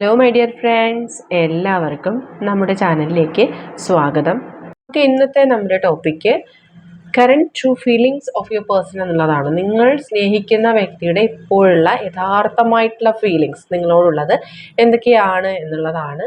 Hello my dear friends എല്ലാവർക്കും നമ്മുടെ ചാനലിലേക്ക് സ്വാഗതം. നമുക്ക് ഇന്നത്തെ നമ്മുടെ topic current true feelings of your person എന്നുള്ളതാണ്. നിങ്ങൾ സ്നേഹിക്കുന്ന വ്യക്തിയുടെ ഇപ്പോഴുള്ള യഥാർത്ഥമായിട്ടുള്ള ഫീലിങ്സ് നിങ്ങളോടുള്ളത് എന്തൊക്കെയാണ് എന്നുള്ളതാണ്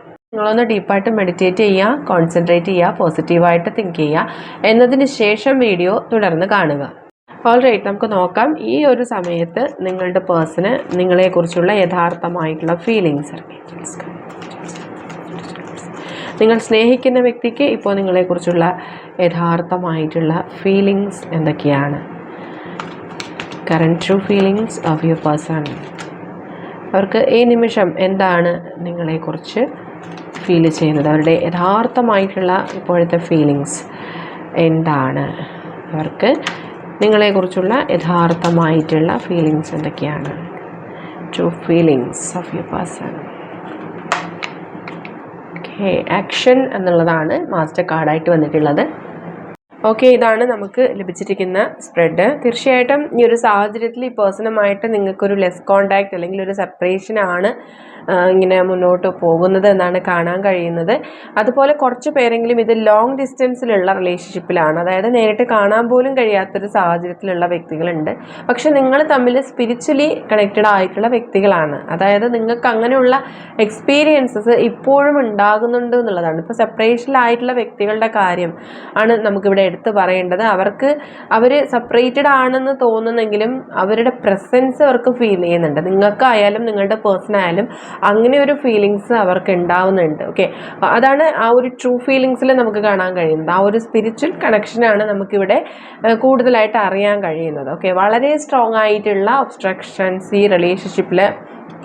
നിങ്ങളൊന്ന് ഡീപ്പായിട്ട് മെഡിറ്റേറ്റ് ചെയ്യുക കോൺസെൻട്രേറ്റ് ചെയ്യുക പോസിറ്റീവായിട്ട് തിങ്ക് ചെയ്യുക എന്നതിന് ശേഷം വീഡിയോ തുടർന്ന് കാണുക. ഓൾറൈറ്റ് നമുക്ക് നോക്കാം. ഈ ഒരു സമയത്ത് നിങ്ങളുടെ പേഴ്സണ് നിങ്ങളെക്കുറിച്ചുള്ള യഥാർത്ഥമായിട്ടുള്ള ഫീലിങ്സ് നിങ്ങൾ സ്നേഹിക്കുന്ന വ്യക്തിക്ക് ഇപ്പോൾ നിങ്ങളെക്കുറിച്ചുള്ള യഥാർത്ഥമായിട്ടുള്ള ഫീലിങ്സ് എന്തൊക്കെയാണ്? Current true feelings of your person അവർക്ക് ഈ നിമിഷം എന്താണ് നിങ്ങളെക്കുറിച്ച് ഫീൽ ചെയ്യുന്നത്. അവരുടെ യഥാർത്ഥമായിട്ടുള്ള ഇപ്പോഴത്തെ ഫീലിങ്സ് എന്താണ്? അവർക്ക് നിങ്ങളെക്കുറിച്ചുള്ള യഥാർത്ഥമായിട്ടുള്ള ഫീലിങ്സ് എന്തൊക്കെയാണ്? True feelings of you person okay action എന്നുള്ളതാണ് മാസ്റ്റർ കാർഡായിട്ട് വന്നിട്ടുള്ളത്. ഓക്കെ ഇതാണ് നമുക്ക് ലഭിച്ചിരിക്കുന്ന സ്പ്രെഡ് തീർച്ചയായിട്ടും ഈ ഒരു സാഹചര്യത്തിൽ ഈ പേഴ്സണുമായിട്ട് നിങ്ങൾക്കൊരു ലെസ് കോണ്ടാക്റ്റ് അല്ലെങ്കിൽ ഒരു സെപ്പറേഷൻ ആണ് ഇങ്ങനെ മുന്നോട്ട് പോകുന്നത് എന്നാണ് കാണാൻ കഴിയുന്നത്. അതുപോലെ കുറച്ച് പേരെങ്കിലും ഇത് ലോങ് ഡിസ്റ്റൻസിലുള്ള റിലേഷൻഷിപ്പിലാണ് അതായത് നേരിട്ട് കാണാൻ പോലും കഴിയാത്തൊരു സാഹചര്യത്തിലുള്ള വ്യക്തികളുണ്ട്. പക്ഷെ നിങ്ങൾ തമ്മിൽ സ്പിരിച്വലി കണക്റ്റഡ് ആയിട്ടുള്ള വ്യക്തികളാണ്. അതായത് നിങ്ങൾക്ക് അങ്ങനെയുള്ള എക്സ്പീരിയൻസസ് ഇപ്പോഴും ഉണ്ടാകുന്നുണ്ട് എന്നുള്ളതാണ്. ഇപ്പോൾ സെപ്പറേഷനിലായിട്ടുള്ള വ്യക്തികളുടെ കാര്യം ആണ് നമുക്കിവിടെ എടുത്ത് പറയേണ്ടത്. അവർക്ക് അവർ സെപ്പറേറ്റഡ് ആണെന്ന് തോന്നുന്നെങ്കിലും അവരുടെ പ്രസൻസ് അവർക്ക് ഫീൽ ചെയ്യുന്നുണ്ട്. നിങ്ങൾക്കായാലും നിങ്ങളുടെ പേഴ്സൺ ആയാലും അങ്ങനെ ഒരു ഫീലിങ്സ് അവർക്ക് ഉണ്ടാവുന്നുണ്ട്. ഓക്കെ അതാണ് ആ ഒരു ട്രൂ ഫീലിങ്സിൽ നമുക്ക് കാണാൻ കഴിയുന്നത്. ആ ഒരു സ്പിരിച്വൽ കണക്ഷനാണ് നമുക്കിവിടെ കൂടുതലായിട്ട് അറിയാൻ കഴിയുന്നത്. ഓക്കെ വളരെ സ്ട്രോങ് ആയിട്ടുള്ള ഒബ്സ്ട്രക്ഷൻസ് ഈ റിലേഷൻഷിപ്പിൽ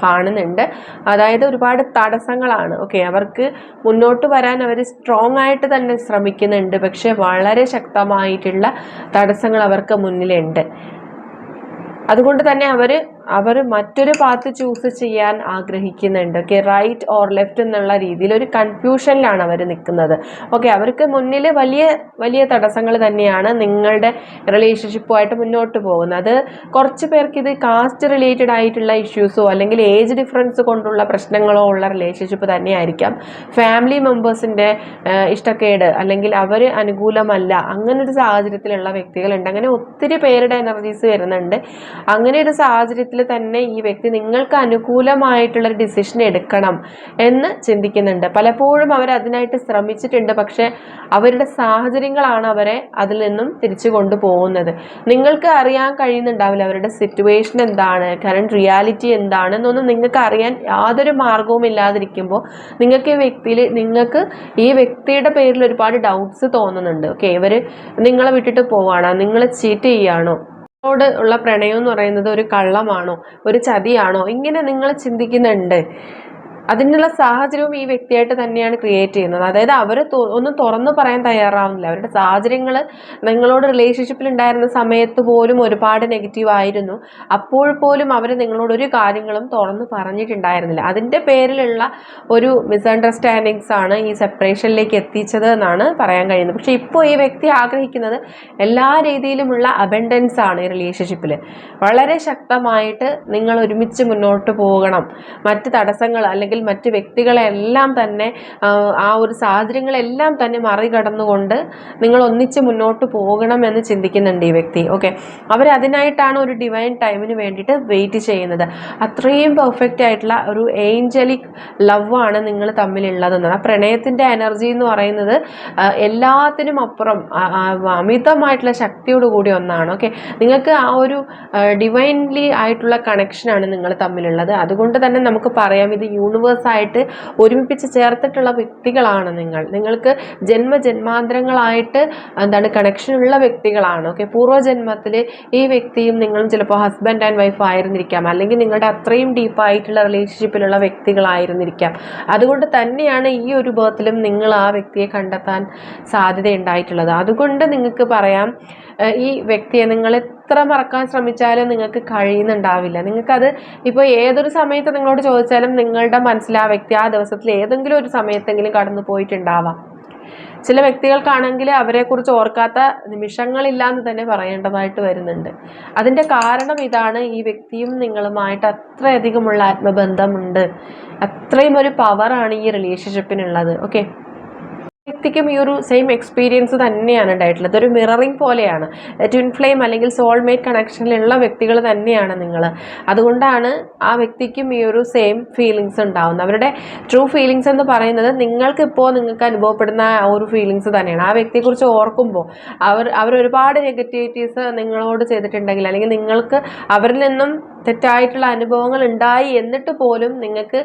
കാണുന്നുണ്ട്. അതായത് ഒരുപാട് തടസ്സങ്ങളാണ്. ഓക്കെ അവർക്ക് മുന്നോട്ട് വരാൻ അവർ സ്ട്രോങ് ആയിട്ട് തന്നെ ശ്രമിക്കുന്നുണ്ട്. പക്ഷേ വളരെ ശക്തമായിട്ടുള്ള തടസ്സങ്ങൾ അവർക്ക് മുന്നിലുണ്ട്. അതുകൊണ്ട് തന്നെ അവർ അവർ മറ്റൊരു പാത്ത് ചൂസ് ചെയ്യാൻ ആഗ്രഹിക്കുന്നുണ്ട്. ഓക്കെ റൈറ്റ് ഓർ ലെഫ്റ്റ് എന്നുള്ള രീതിയിൽ ഒരു കൺഫ്യൂഷനിലാണ് അവർ നിൽക്കുന്നത്. ഓക്കെ അവർക്ക് മുന്നിൽ വലിയ വലിയ തടസ്സങ്ങൾ തന്നെയാണ് നിങ്ങളുടെ റിലേഷൻഷിപ്പുമായിട്ട് മുന്നോട്ട് പോകുന്നത്. അത് കുറച്ച് പേർക്ക് ഇത് കാസ്റ്റ് റിലേറ്റഡ് ആയിട്ടുള്ള ഇഷ്യൂസോ അല്ലെങ്കിൽ ഏജ് ഡിഫറൻസ് കൊണ്ടുള്ള പ്രശ്നങ്ങളോ ഉള്ള റിലേഷൻഷിപ്പ് തന്നെയായിരിക്കാം. ഫാമിലി മെമ്പേഴ്സിന്റെ ഇഷ്ടക്കേട് അല്ലെങ്കിൽ അവർ അനുകൂലമല്ല അങ്ങനെ ഒരു സാഹചര്യത്തിലുള്ള വ്യക്തികളുണ്ട്. അങ്ങനെ ഒത്തിരി പേരുടെ എനർജീസ് വരുന്നുണ്ട്. അങ്ങനെ ഒരു സാഹചര്യത്തിൽ തന്നെ ഈ വ്യക്തി നിങ്ങൾക്ക് അനുകൂലമായിട്ടുള്ളൊരു ഡിസിഷൻ എടുക്കണം എന്ന് ചിന്തിക്കുന്നുണ്ട്. പലപ്പോഴും അവർ അതിനായിട്ട് ശ്രമിച്ചിട്ടുണ്ട്. പക്ഷേ അവരുടെ സാഹചര്യങ്ങളാണ് അവരെ അതിൽ നിന്നും തിരിച്ചു കൊണ്ടുപോകുന്നത്. നിങ്ങൾക്ക് അറിയാൻ കഴിയുന്നുണ്ടാവില്ല അവരുടെ സിറ്റുവേഷൻ എന്താണ് കറണ്ട് റിയാലിറ്റി എന്താണെന്നൊന്നും നിങ്ങൾക്ക് അറിയാൻ യാതൊരു മാർഗവും ഇല്ലാതിരിക്കുമ്പോൾ നിങ്ങൾക്ക് ഈ വ്യക്തിയിൽ നിങ്ങൾക്ക് ഈ വ്യക്തിയുടെ പേരിൽ ഒരുപാട് ഡൗട്ട്സ് തോന്നുന്നുണ്ട്. ഓക്കെ ഇവർ നിങ്ങളെ വിട്ടിട്ട് പോവാണോ നിങ്ങളെ ചീറ്റ് ചെയ്യുകയാണോ ോട് ഉള്ള പ്രണയം എന്ന് പറയുന്നത് ഒരു കള്ളമാണോ? ഒരു ചതിയാണോ? ഇങ്ങനെ നിങ്ങൾ ചിന്തിക്കുന്നുണ്ട്. അതിനുള്ള സാഹചര്യവും ഈ വ്യക്തിയായിട്ട് തന്നെയാണ് ക്രിയേറ്റ് ചെയ്യുന്നത്. അതായത് അവർ ഒന്നും തുറന്നു പറയാൻ തയ്യാറാവുന്നില്ല. അവരുടെ സാഹചര്യങ്ങൾ നിങ്ങളോട് റിലേഷൻഷിപ്പിൽ ഉണ്ടായിരുന്ന സമയത്ത് പോലും ഒരുപാട് നെഗറ്റീവ് ആയിരുന്നു. അപ്പോൾ പോലും അവർ നിങ്ങളോട് ഒരു കാര്യങ്ങളും തുറന്നു പറഞ്ഞിട്ടുണ്ടായിരുന്നില്ല. അതിന്റെ പേരിലുള്ള ഒരു മിസ്അണ്ടർസ്റ്റാൻഡിങ്സ് ആണ് ഈ സെപ്പറേഷനിലേക്ക് എത്തിച്ചത് എന്നാണ് പറയാൻ കഴിയുന്നത്. പക്ഷെ ഇപ്പോൾ ഈ വ്യക്തി ആഗ്രഹിക്കുന്നത് എല്ലാ രീതിയിലുമുള്ള അബൻഡൻസ് ആണ് ഈ റിലേഷൻഷിപ്പിൽ വളരെ ശക്തമായിട്ട് നിങ്ങൾ ഒരുമിച്ച് മുന്നോട്ട് പോകണം. മറ്റ് തടസ്സങ്ങൾ അല്ലെങ്കിൽ അല്ലെങ്കിൽ മറ്റ് വ്യക്തികളെല്ലാം തന്നെ ആ ഒരു സാഹചര്യങ്ങളെല്ലാം തന്നെ മറികടന്നുകൊണ്ട് നിങ്ങൾ ഒന്നിച്ച് മുന്നോട്ട് പോകണം എന്ന് ചിന്തിക്കുന്നുണ്ട് ഈ വ്യക്തി. ഓക്കെ അവരതിനായിട്ടാണ് ഒരു ഡിവൈൻ ടൈമിന് വേണ്ടിയിട്ട് വെയിറ്റ് ചെയ്യുന്നത്. അത്രയും പെർഫെക്റ്റ് ആയിട്ടുള്ള ഒരു ഏഞ്ചലിക് ലവ് ആണ് നിങ്ങൾ തമ്മിലുള്ളതെന്നാണ് ആ പ്രണയത്തിന്റെ എനർജി എന്ന് പറയുന്നത് എല്ലാത്തിനും അപ്പുറം അമിതമായിട്ടുള്ള ശക്തിയോട് കൂടി ഒന്നാണ്. ഓക്കെ നിങ്ങൾക്ക് ആ ഒരു ഡിവൈൻലി ആയിട്ടുള്ള കണക്ഷനാണ് നിങ്ങൾ തമ്മിലുള്ളത്. അതുകൊണ്ട് തന്നെ നമുക്ക് പറയാം ഇത് യൂണിവേഴ്സ് യൂണിവേഴ്സായിട്ട് ഒരുമിപ്പിച്ച് ചേർത്തിട്ടുള്ള വ്യക്തികളാണ് നിങ്ങൾ. നിങ്ങൾക്ക് ജന്മജന്മാന്തരങ്ങളായിട്ട് എന്താണ് കണക്ഷനുള്ള വ്യക്തികളാണ്. ഓക്കെ പൂർവജന്മത്തിൽ ഈ വ്യക്തിയും നിങ്ങളും ചിലപ്പോൾ ഹസ്ബൻഡ് ആൻഡ് വൈഫ് ആയിരുന്നിരിക്കാം. അല്ലെങ്കിൽ നിങ്ങളുടെ അത്രയും ഡീപ്പായിട്ടുള്ള റിലേഷൻഷിപ്പിലുള്ള വ്യക്തികളായിരുന്നിരിക്കാം. അതുകൊണ്ട് തന്നെയാണ് ഈ ഒരു ബേത്തിലും നിങ്ങൾ ആ വ്യക്തിയെ കണ്ടെത്താൻ സാധ്യതയുണ്ടായിട്ടുള്ളത്. അതുകൊണ്ട് നിങ്ങൾക്ക് പറയാം ഈ വ്യക്തിയെ നിങ്ങൾ എത്ര മറക്കാൻ ശ്രമിച്ചാലും നിങ്ങൾക്ക് കഴിയുന്നുണ്ടാവില്ല. നിങ്ങൾക്കത് ഇപ്പോൾ ഏതൊരു സമയത്ത് നിങ്ങളോട് ചോദിച്ചാലും നിങ്ങളുടെ മനസ്സിൽ ആ വ്യക്തി ആ ദിവസത്തിൽ ഏതെങ്കിലും ഒരു സമയത്തെങ്കിലും കടന്നു പോയിട്ടുണ്ടാവാം. ചില വ്യക്തികൾക്കാണെങ്കിൽ അവരെക്കുറിച്ച് ഓർക്കാത്ത നിമിഷങ്ങളില്ല എന്ന് തന്നെ പറയേണ്ടതായിട്ട് വരുന്നുണ്ട്. അതിന്റെ കാരണം ഇതാണ് ഈ വ്യക്തിയും നിങ്ങളുമായിട്ട് അത്രയധികമുള്ള ആത്മബന്ധമുണ്ട്. അത്രയും ഒരു പവറാണ് ഈ റിലേഷൻഷിപ്പിനുള്ളത് ഓക്കെ വ്യക്തിക്കും ഈ ഒരു സെയിം എക്സ്പീരിയൻസ് തന്നെയാണ് ഉണ്ടായിട്ടുള്ളത്. ഒരു മിററിംഗ് പോലെയാണ്. ട്വിൻ ഫ്ലെയിം അല്ലെങ്കിൽ സോൾമേറ്റ് കണക്ഷനിലുള്ള വ്യക്തികൾ തന്നെയാണ് നിങ്ങൾ. അതുകൊണ്ടാണ് ആ വ്യക്തിക്കും ഈ ഒരു സെയിം ഫീലിങ്സ് ഉണ്ടാവുന്നത്. അവരുടെ ട്രൂ ഫീലിങ്സ് എന്ന് പറയുന്നത് നിങ്ങൾക്ക് ഇപ്പോൾ നിങ്ങൾക്ക് അനുഭവപ്പെടുന്ന ആ ഒരു ഫീലിങ്സ് തന്നെയാണ്. ആ വ്യക്തിയെക്കുറിച്ച് ഓർക്കുമ്പോൾ അവർ അവർ ഒരുപാട് നെഗറ്റിവിറ്റീസ് നിങ്ങളോട് ചെയ്തിട്ടുണ്ടെങ്കിൽ അല്ലെങ്കിൽ നിങ്ങൾക്ക് അവരിൽ നിന്നും തെറ്റായിട്ടുള്ള അനുഭവങ്ങൾ ഉണ്ടായി എന്നിട്ട് പോലും നിങ്ങൾക്ക്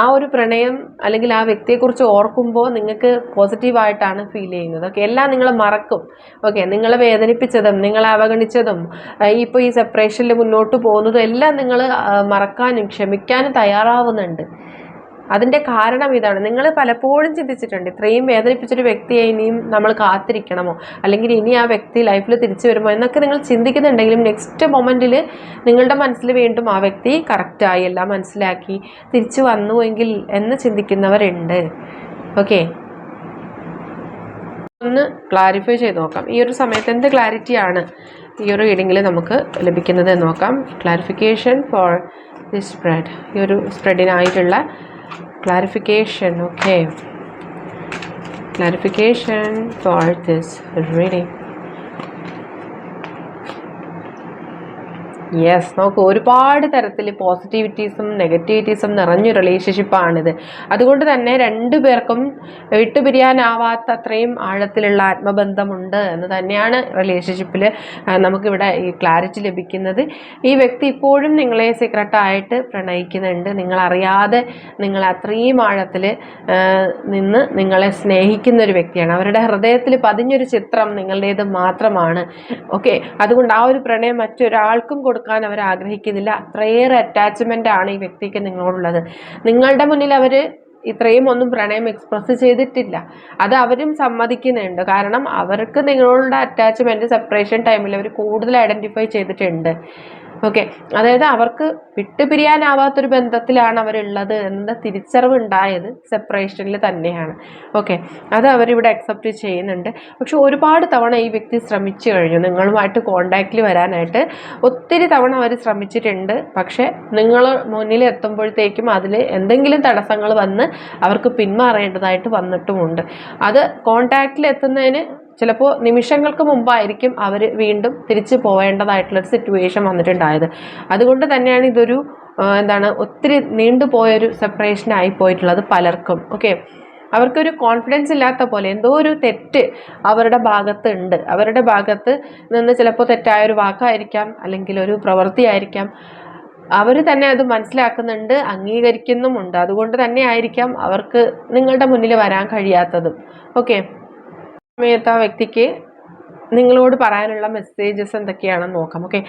ആ ഒരു പ്രണയം അല്ലെങ്കിൽ ആ വ്യക്തിയെക്കുറിച്ച് ഓർക്കുമ്പോൾ നിങ്ങൾക്ക് പോസിറ്റീവായിട്ടാണ് ഫീൽ ചെയ്യുന്നത്. ഓക്കെ എല്ലാം നിങ്ങൾ മറക്കും. ഓക്കെ നിങ്ങളെ വേദനിപ്പിച്ചതും നിങ്ങളെ അവഗണിച്ചതും ഇപ്പോൾ ഈ സെപ്പറേഷനിൽ മുന്നോട്ട് പോകുന്നതും എല്ലാം നിങ്ങൾ മറക്കാനും ക്ഷമിക്കാനും തയ്യാറാവുന്നുണ്ട്. അതിന്റെ കാരണം ഇതാണ്. നിങ്ങൾ പലപ്പോഴും ചിന്തിച്ചിട്ടുണ്ട് ഇത്രയും വേദനിപ്പിച്ചൊരു വ്യക്തിയെ ഇനിയും നമ്മൾ കാത്തിരിക്കണമോ? അല്ലെങ്കിൽ ഇനി ആ വ്യക്തി ലൈഫിൽ തിരിച്ചു വരുമോ? എന്നൊക്കെ നിങ്ങൾ ചിന്തിക്കുന്നുണ്ടെങ്കിലും നെക്സ്റ്റ് മൊമെന്റിൽ നിങ്ങളുടെ മനസ്സിൽ വീണ്ടും ആ വ്യക്തി കറക്റ്റായി എല്ലാം മനസ്സിലാക്കി തിരിച്ചു വന്നുവെങ്കിൽ എന്ന് ചിന്തിക്കുന്നവരുണ്ട്. ഓക്കെ ഒന്ന് ക്ലാരിഫൈ ചെയ്ത് നോക്കാം. ഈ ഒരു സമയത്ത് എന്ത് ക്ലാരിറ്റിയാണ് ഈ ഒരു റീഡിങ്ങിൽ നമുക്ക് ലഭിക്കുന്നത് നോക്കാം. ക്ലാരിഫിക്കേഷൻ ഫോർ ദിസ് സ്പ്രെഡ് ഈ ഒരു സ്പ്രെഡിനായിട്ടുള്ള clarification okay. Clarification for this reading yes നമുക്ക് ഒരുപാട് തരത്തിൽ പോസിറ്റിവിറ്റീസും നെഗറ്റിവിറ്റീസും നിറഞ്ഞ റിലേഷൻഷിപ്പാണിത് അതുകൊണ്ട് തന്നെ രണ്ടു പേർക്കും വിട്ടുപിരിയാനാവാത്ത അത്രയും ആഴത്തിലുള്ള ആത്മബന്ധമുണ്ട് എന്ന് തന്നെയാണ് റിലേഷൻഷിപ്പിൽ നമുക്കിവിടെ ഈ ക്ലാരിറ്റി ലഭിക്കുന്നത്. ഈ വ്യക്തി ഇപ്പോഴും നിങ്ങളെ സീക്രട്ടായിട്ട് പ്രണയിക്കുന്നുണ്ട്. നിങ്ങളറിയാതെ നിങ്ങൾ അത്രയും ആഴത്തിൽ നിന്ന് നിങ്ങളെ സ്നേഹിക്കുന്ന ഒരു വ്യക്തിയാണ്. അവരുടെ ഹൃദയത്തിൽ പതിഞ്ഞൊരു ചിത്രം നിങ്ങളുടേത് മാത്രമാണ്. ഓക്കെ അതുകൊണ്ട് ആ ഒരു പ്രണയം മറ്റൊരാൾക്കും കൊടുക്കാൻ അവർ ആഗ്രഹിക്കുന്നില്ല. അത്രയേറെ അറ്റാച്ച്മെന്റ് ആണ് ഈ വ്യക്തിക്ക് നിങ്ങളോടുള്ളത്. നിങ്ങളുടെ മുന്നിൽ അവർ ഇത്രയും ഒന്നും പ്രണയം എക്സ്പ്രസ് ചെയ്തിട്ടില്ല. അത് അവരും സമ്മതിക്കുന്നുണ്ട്. കാരണം അവർക്ക് നിങ്ങളുടെ അറ്റാച്ച്മെന്റ് സെപ്പറേഷൻ ടൈമിൽ അവർ കൂടുതൽ ഐഡന്റിഫൈ ചെയ്തിട്ടുണ്ട്. ഓക്കെ അതായത് അവർക്ക് വിട്ടുപിരിയാനാവാത്തൊരു ബന്ധത്തിലാണ് അവരുള്ളത് എന്ന തിരിച്ചറിവ് ഉണ്ടായത് സെപ്പറേഷനിൽ തന്നെയാണ്. ഓക്കെ അത് അവരിവിടെ അക്സെപ്റ്റ് ചെയ്യുന്നുണ്ട്. പക്ഷെ ഒരുപാട് തവണ ഈ വ്യക്തി ശ്രമിച്ചു കഴിഞ്ഞു. നിങ്ങളുമായിട്ട് കോണ്ടാക്റ്റിൽ വരാനായിട്ട് ഒത്തിരി തവണ അവർ ശ്രമിച്ചിട്ടുണ്ട്. പക്ഷേ നിങ്ങൾ മുന്നിൽ എത്തുമ്പോഴത്തേക്കും അതിൽ എന്തെങ്കിലും തടസ്സങ്ങൾ വന്ന് അവർക്ക് പിന്മാറേണ്ടതായിട്ട് വന്നിട്ടുമുണ്ട്. അത് കോണ്ടാക്റ്റിൽ എത്തുന്നതിന് ചിലപ്പോൾ നിമിഷങ്ങൾക്ക് മുമ്പായിരിക്കും അവർ വീണ്ടും തിരിച്ചു പോവേണ്ടതായിട്ടുള്ളൊരു സിറ്റുവേഷൻ വന്നിട്ടുണ്ടായത്. അതുകൊണ്ട് തന്നെയാണ് ഇതൊരു എന്താണ് ഒത്തിരി നീണ്ടുപോയൊരു സെപ്പറേഷനായി പോയിട്ടുള്ളത് പലർക്കും. ഓക്കെ അവർക്കൊരു കോൺഫിഡൻസ് ഇല്ലാത്ത പോലെ എന്തോ ഒരു തെറ്റ് അവരുടെ ഭാഗത്ത് ഉണ്ട് അവരുടെ ഭാഗത്ത് നിന്ന് ചിലപ്പോൾ തെറ്റായ ഒരു വാക്കായിരിക്കാം അല്ലെങ്കിൽ ഒരു പ്രവൃത്തിയായിരിക്കാം. അവർ തന്നെ അത് മനസ്സിലാക്കുന്നുണ്ട് അംഗീകരിക്കുന്നുമുണ്ട്. അതുകൊണ്ട് തന്നെ ആയിരിക്കാം അവർക്ക് നിങ്ങളുടെ മുന്നിൽ വരാൻ കഴിയാത്തതും. ഓക്കെ സമയത്ത് ആ വ്യക്തിക്ക് നിങ്ങളോട് പറയാനുള്ള മെസ്സേജസ് എന്തൊക്കെയാണെന്ന് നോക്കാം ഓക്കെ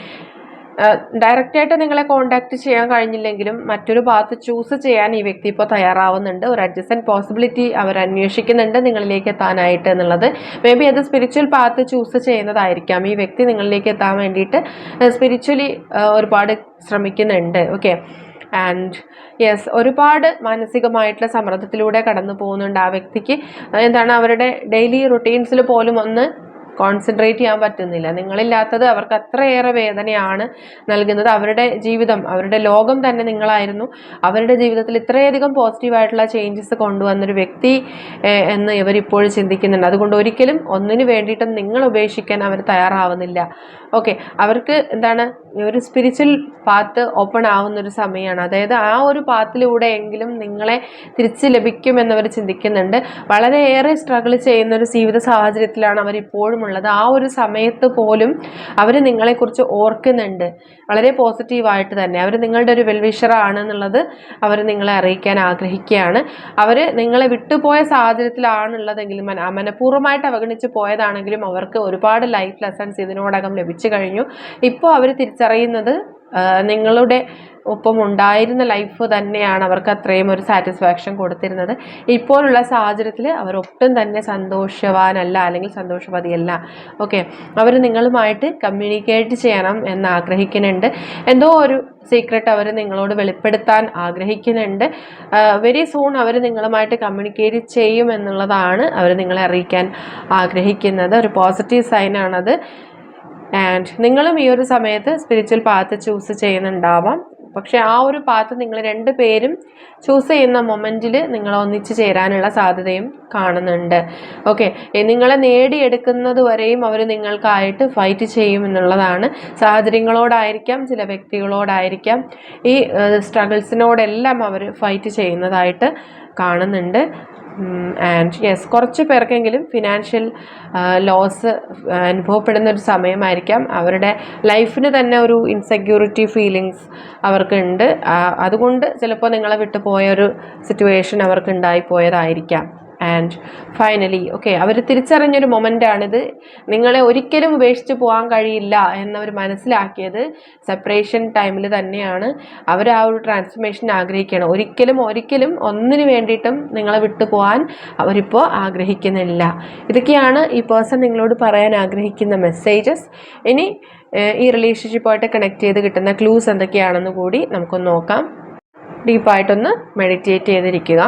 ഡയറക്റ്റായിട്ട് നിങ്ങളെ കോണ്ടാക്ട് ചെയ്യാൻ കഴിഞ്ഞില്ലെങ്കിലും മറ്റൊരു പാത്ത് ചൂസ് ചെയ്യാൻ ഈ വ്യക്തി ഇപ്പോൾ തയ്യാറാവുന്നുണ്ട്. ഒരു അഡ്ജസ്റ്റൻ പോസിബിലിറ്റി അവർ അന്വേഷിക്കുന്നുണ്ട് നിങ്ങളിലേക്ക് എത്താനായിട്ട് എന്നുള്ളത്. മേ ബി അത് സ്പിരിച്വൽ പാത്ത് ചൂസ് ചെയ്യുന്നതായിരിക്കാം. ഈ വ്യക്തി നിങ്ങളിലേക്ക് എത്താൻ വേണ്ടിയിട്ട് സ്പിരിച്വലി ഒരുപാട് ശ്രമിക്കുന്നുണ്ട് ഓക്കെ ആൻഡ് യെസ് ഒരുപാട് മാനസികമായിട്ടുള്ള സമ്മർദ്ദത്തിലൂടെ കടന്നു പോകുന്നുണ്ട് ആ വ്യക്തിക്ക്. എന്താണ് അവരുടെ ഡെയിലി റുട്ടീൻസിൽ പോലും ഒന്ന് കോൺസെൻട്രേറ്റ് ചെയ്യാൻ പറ്റുന്നില്ല. നിങ്ങളില്ലാത്തത് അവർക്ക് അത്രയേറെ വേദനയാണ് നൽകുന്നത്. അവരുടെ ജീവിതം അവരുടെ ലോകം തന്നെ നിങ്ങളായിരുന്നു. അവരുടെ ജീവിതത്തിൽ ഇത്രയധികം പോസിറ്റീവായിട്ടുള്ള ചേഞ്ചസ് കൊണ്ടുവന്നൊരു വ്യക്തി എന്ന് ഇവരിപ്പോഴും ചിന്തിക്കുന്നുണ്ട്. അതുകൊണ്ട് ഒരിക്കലും ഒന്നിനു വേണ്ടിയിട്ടും നിങ്ങൾ ഉപേക്ഷിക്കാൻ അവർ തയ്യാറാവുന്നില്ല. ഓക്കെ അവർക്ക് എന്താണ് ഒരു സ്പിരിച്വൽ പാത്ത് ഓപ്പൺ ആവുന്ന ഒരു സമയമാണ്. അതായത് ആ ഒരു പാത്തിലൂടെ എങ്കിലും നിങ്ങളെ തിരിച്ച് ലഭിക്കുമെന്നവർ ചിന്തിക്കുന്നുണ്ട്. വളരെയേറെ സ്ട്രഗിൾ ചെയ്യുന്ന ഒരു ജീവിത സാഹചര്യത്തിലാണ് അവർ ഇപ്പോഴും ആവശ്യമുള്ളത് ആ ഒരു സമയത്ത് പോലും അവർ നിങ്ങളെക്കുറിച്ച് ഓർക്കുന്നുണ്ട്. വളരെ പോസിറ്റീവായിട്ട് തന്നെ. അവർ നിങ്ങളുടെ ഒരു വെൽവിഷറാണെന്നുള്ളത് അവർ നിങ്ങളെ അറിയിക്കാൻ ആഗ്രഹിക്കുകയാണ്. അവർ നിങ്ങളെ വിട്ടുപോയ സാഹചര്യത്തിലാണുള്ളതെങ്കിലും മന മനഃപൂർവമായിട്ട് അവഗണിച്ച് പോയതാണെങ്കിലും അവർക്ക് ഒരുപാട് ലൈഫ് ലെസൺസ് ഇതിനോടകം ലഭിച്ചു കഴിഞ്ഞു. ഇപ്പോൾ അവർ തിരിച്ചറിയുന്നത് നിങ്ങളുടെ ഒപ്പം ഉണ്ടായിരുന്ന ലൈഫ് തന്നെയാണ് അവർക്ക് അത്രയും ഒരു സാറ്റിസ്ഫാക്ഷൻ കൊടുത്തിരുന്നത്. ഇപ്പോഴുള്ള സാഹചര്യത്തിൽ അവർ ഒട്ടും തന്നെ സന്തോഷവാനല്ല അല്ലെങ്കിൽ സന്തോഷവതിയല്ല. ഓക്കെ അവർ നിങ്ങളുമായിട്ട് കമ്മ്യൂണിക്കേറ്റ് ചെയ്യണം എന്ന് ആഗ്രഹിക്കുന്നുണ്ട്. എന്തോ ഒരു സീക്രട്ട് അവർ നിങ്ങളോട് വെളിപ്പെടുത്താൻ ആഗ്രഹിക്കുന്നുണ്ട്. വെരി സൂൺ അവർ നിങ്ങളുമായിട്ട് കമ്മ്യൂണിക്കേറ്റ് ചെയ്യും എന്നുള്ളതാണ് അവർ നിങ്ങളെ അറിയിക്കാൻ ആഗ്രഹിക്കുന്നത്. ഒരു പോസിറ്റീവ് സൈനാണത് ആൻഡ് നിങ്ങളും ഈ ഒരു സമയത്ത് സ്പിരിച്വൽ പാത്ത് ചൂസ് ചെയ്യുന്നുണ്ടാവാം. പക്ഷേ ആ ഒരു പാത്ത് നിങ്ങൾ രണ്ട് പേരും ചൂസ് ചെയ്യുന്ന മൊമെന്റിൽ നിങ്ങൾ ഒന്നിച്ചു ചേരാനുള്ള സാധ്യതയും കാണുന്നുണ്ട്. ഓക്കെ നിങ്ങളെ നേടിയെടുക്കുന്നത് വരെയും അവർ നിങ്ങൾക്കായിട്ട് ഫൈറ്റ് ചെയ്യും എന്നുള്ളതാണ്. സാഹചര്യങ്ങളോടായിരിക്കാം ചില വ്യക്തികളോടായിരിക്കാം ഈ സ്ട്രഗിൾസിനോടെല്ലാം അവർ ഫൈറ്റ് ചെയ്യുന്നതായിട്ട് കാണുന്നുണ്ട്. ആൻഡ് യെസ് കുറച്ച് പേർക്കെങ്കിലും ഫിനാൻഷ്യൽ ലോസ് അനുഭവപ്പെടുന്ന ഒരു സമയമായിരിക്കാം. അവരുടെ ലൈഫിന് തന്നെ ഒരു ഇൻസെക്യൂരിറ്റി ഫീലിങ്സ് അവർക്കുണ്ട്. അതുകൊണ്ട് ചിലപ്പോൾ നിങ്ങളെ വിട്ടു പോയൊരു സിറ്റുവേഷൻ അവർക്ക് ഉണ്ടായിപ്പോയതായിരിക്കാം ആൻഡ് ഫൈനലി ഓക്കെ അവർ തിരിച്ചറിഞ്ഞൊരു മൊമെന്റാണിത് നിങ്ങളെ ഒരിക്കലും ഉപേക്ഷിച്ച് പോകാൻ കഴിയില്ല എന്നവർ മനസ്സിലാക്കിയത് സെപ്പറേഷൻ ടൈമിൽ തന്നെയാണ്. അവർ ആ ഒരു ട്രാൻസ്ഫർമേഷൻ ആഗ്രഹിക്കുകയാണ്. ഒരിക്കലും ഒരിക്കലും ഒന്നിനു വേണ്ടിയിട്ടും നിങ്ങളെ വിട്ടു പോകാൻ അവരിപ്പോൾ ആഗ്രഹിക്കുന്നില്ല. ഇതൊക്കെയാണ് ഈ പേഴ്സൺ നിങ്ങളോട് പറയാൻ ആഗ്രഹിക്കുന്ന മെസ്സേജസ് ഇനി ഈ റിലേഷൻഷിപ്പായിട്ട് കണക്ട് ചെയ്ത് കിട്ടുന്ന ക്ലൂസ് എന്തൊക്കെയാണെന്ന് കൂടി നമുക്കൊന്ന് നോക്കാം. ഡീപ്പായിട്ടൊന്ന് മെഡിറ്റേറ്റ് ചെയ്തിരിക്കുക.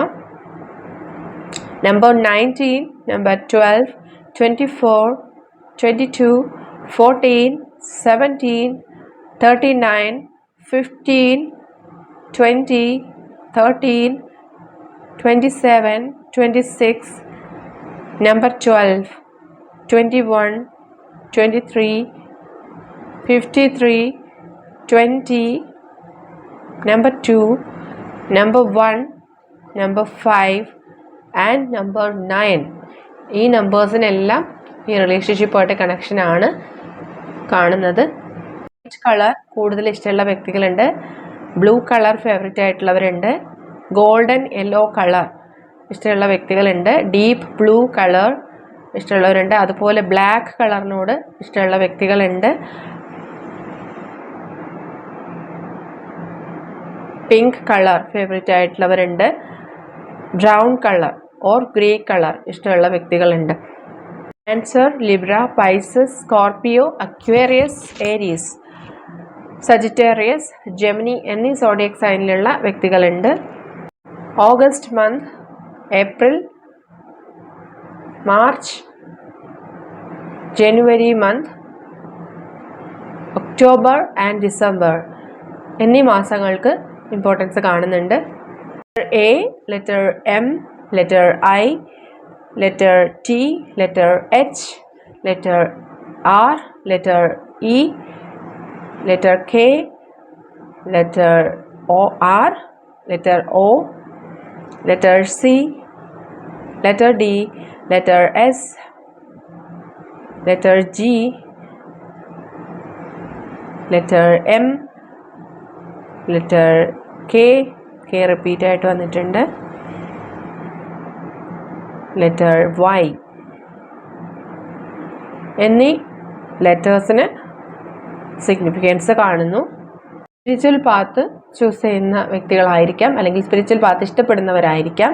Number 19, number 12, 24, 22, 14, 17, 39, 15, 20, 13, 27, 26, number 12, 21, 23, 53, 20, number 2, number 1, number 5, and number nine ഈ നമ്പേഴ്സിനെല്ലാം ഈ റിലേഷൻഷിപ്പായിട്ട് കണക്ഷനാണ് കാണുന്നത്. വൈറ്റ് കളർ കൂടുതൽ ഇഷ്ടമുള്ള വ്യക്തികളുണ്ട്. ബ്ലൂ കളർ ഫേവറേറ്റ് ആയിട്ടുള്ളവരുണ്ട്. ഗോൾഡൻ യെല്ലോ കളർ ഇഷ്ടമുള്ള വ്യക്തികളുണ്ട്. ഡീപ്പ് ബ്ലൂ കളർ ഇഷ്ടമുള്ളവരുണ്ട്. അതുപോലെ ബ്ലാക്ക് കളറിനോട് ഇഷ്ടമുള്ള വ്യക്തികളുണ്ട്. Pink colour favourite ആയിട്ടുള്ളവരുണ്ട്. Brown colour or grey colour ഇഷ്ടമുള്ള വ്യക്തികളുണ്ട്. Cancer Libra Pisces Scorpio Aquarius Aries Sagittarius Gemini എന്നീ സോഡിയക് സൈനിലുള്ള വ്യക്തികളുണ്ട്. August month April March January month October and December എന്നീ മാസങ്ങൾക്ക് ഇമ്പോർട്ടൻസ് കാണുന്നുണ്ട്. A, letter M, letter I, letter T, letter H, letter R, letter E, letter K, letter O R, letter O, letter C, letter D, letter S, letter G, letter M, letter K, K repeat ആയിട്ട് വന്നിട്ടുണ്ട്. Letter Y എന്നീ ലെറ്റേഴ്സിന് significance കാണുന്നു. Spiritual path choose ചെയ്യുന്ന വ്യക്തികളായിരിക്കാം അല്ലെങ്കിൽ spiritual path ഇഷ്ടപ്പെടുന്നവരായിരിക്കാം.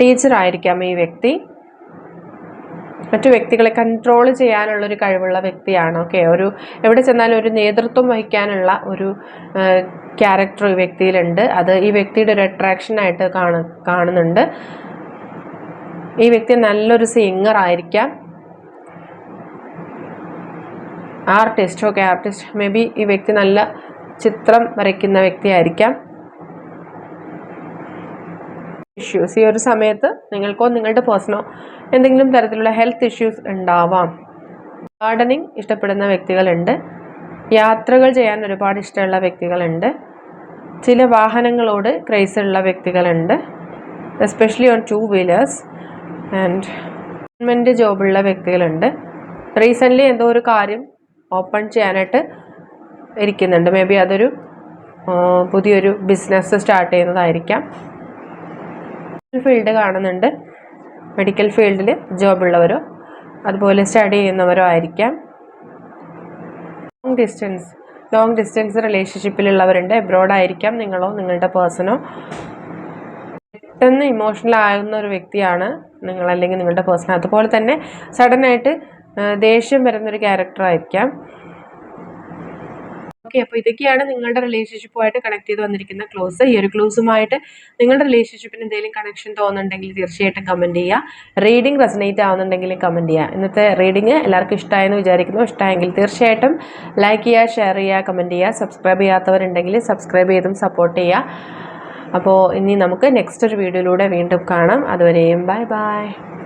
ടീച്ചറായിരിക്കാം ഈ വ്യക്തി. മറ്റു വ്യക്തികളെ കൺട്രോൾ ചെയ്യാനുള്ളൊരു കഴിവുള്ള വ്യക്തിയാണ് ഓക്കെ ഒരു എവിടെ ചെന്നാലും ഒരു നേതൃത്വം വഹിക്കാനുള്ള ഒരു ക്യാരക്ടർ ഈ വ്യക്തിയിലുണ്ട്. അത് ഈ വ്യക്തിയുടെ ഒരു അട്രാക്ഷനായിട്ട് കാണു കാണുന്നുണ്ട്. ഈ വ്യക്തി നല്ലൊരു സിംഗർ ആയിരിക്കാം. Artist okay artist may be ഈ വ്യക്തി നല്ല ചിത്രം വരയ്ക്കുന്ന വ്യക്തിയായിരിക്കാം ഇഷ്യൂസ് ഈ ഒരു സമയത്ത് നിങ്ങൾക്കോ നിങ്ങളുടെ പേഴ്സണോ എന്തെങ്കിലും തരത്തിലുള്ള ഹെൽത്ത് ഇഷ്യൂസ് ഉണ്ടാവാം. ഗാർഡനിങ് ഇഷ്ടപ്പെടുന്ന വ്യക്തികളുണ്ട്. യാത്രകൾ ചെയ്യാൻ ഒരുപാട് ഇഷ്ടമുള്ള വ്യക്തികളുണ്ട്. ചില വാഹനങ്ങളോട് ക്രൈസ് ഉള്ള വ്യക്തികളുണ്ട്. Especially on two wheelers and government ജോബുള്ള വ്യക്തികളുണ്ട്. റീസെന്റ്ലി എന്തോ ഒരു കാര്യം ഓപ്പൺ ചെയ്യാനായിട്ട് ഇരിക്കുന്നുണ്ട്. മേ ബി അതൊരു പുതിയൊരു ബിസിനസ് സ്റ്റാർട്ട് ചെയ്യുന്നതായിരിക്കാം. ഫീൽഡ് കാണുന്നുണ്ട്. മെഡിക്കൽ ഫീൽഡിൽ ജോബുള്ളവരോ അതുപോലെ സ്റ്റഡി ചെയ്യുന്നവരോ ആയിരിക്കാം. ലോങ് ഡിസ്റ്റൻസ് ലോങ് ഡിസ്റ്റൻസ് റിലേഷൻഷിപ്പിലുള്ളവരുണ്ട് എബ്രോഡ് ആയിരിക്കാം നിങ്ങളോ നിങ്ങളുടെ പേഴ്സണോ. പെട്ടെന്ന് ഇമോഷണൽ ആകുന്ന ഒരു വ്യക്തിയാണ് നിങ്ങൾ അല്ലെങ്കിൽ നിങ്ങളുടെ പേഴ്സൺ. അതുപോലെ തന്നെ സഡനായിട്ട് ദേഷ്യം വരുന്നൊരു ക്യാരക്ടർ ആയിരിക്കാം. ഓക്കെ അപ്പോൾ ഇതൊക്കെയാണ് നിങ്ങളുടെ റിലേഷൻഷിപ്പുമായിട്ട് കണക്ട് ചെയ്ത് വന്നിരിക്കുന്ന ക്ലോസ് ഈ ഒരു ക്ലോസുമായിട്ട് നിങ്ങളുടെ റിലേഷൻഷിപ്പിന് എന്തെങ്കിലും കണക്ഷൻ തോന്നുന്നുണ്ടെങ്കിൽ തീർച്ചയായിട്ടും കമന്റ് ചെയ്യുക റീഡിംഗ് റെസനേറ്റ് ആവുന്നുണ്ടെങ്കിൽ കമന്റ് ചെയ്യുക ഇന്നത്തെ റീഡിംഗ് എല്ലാവർക്കും ഇഷ്ടമായെന്ന് വിചാരിക്കുന്നു. ഇഷ്ടമായെങ്കിൽ തീർച്ചയായിട്ടും ലൈക്ക് ചെയ്യുക ഷെയർ ചെയ്യുക കമന്റ് ചെയ്യുക സബ്സ്ക്രൈബ് ചെയ്യാത്തവരുണ്ടെങ്കിൽ സബ്സ്ക്രൈബ് ചെയ്തും സപ്പോർട്ട് ചെയ്യുക അപ്പോൾ ഇനി നമുക്ക് നെക്സ്റ്റ് ഒരു വീഡിയോയിലൂടെ വീണ്ടും കാണാം. അതുവരെയും ബൈ ബൈ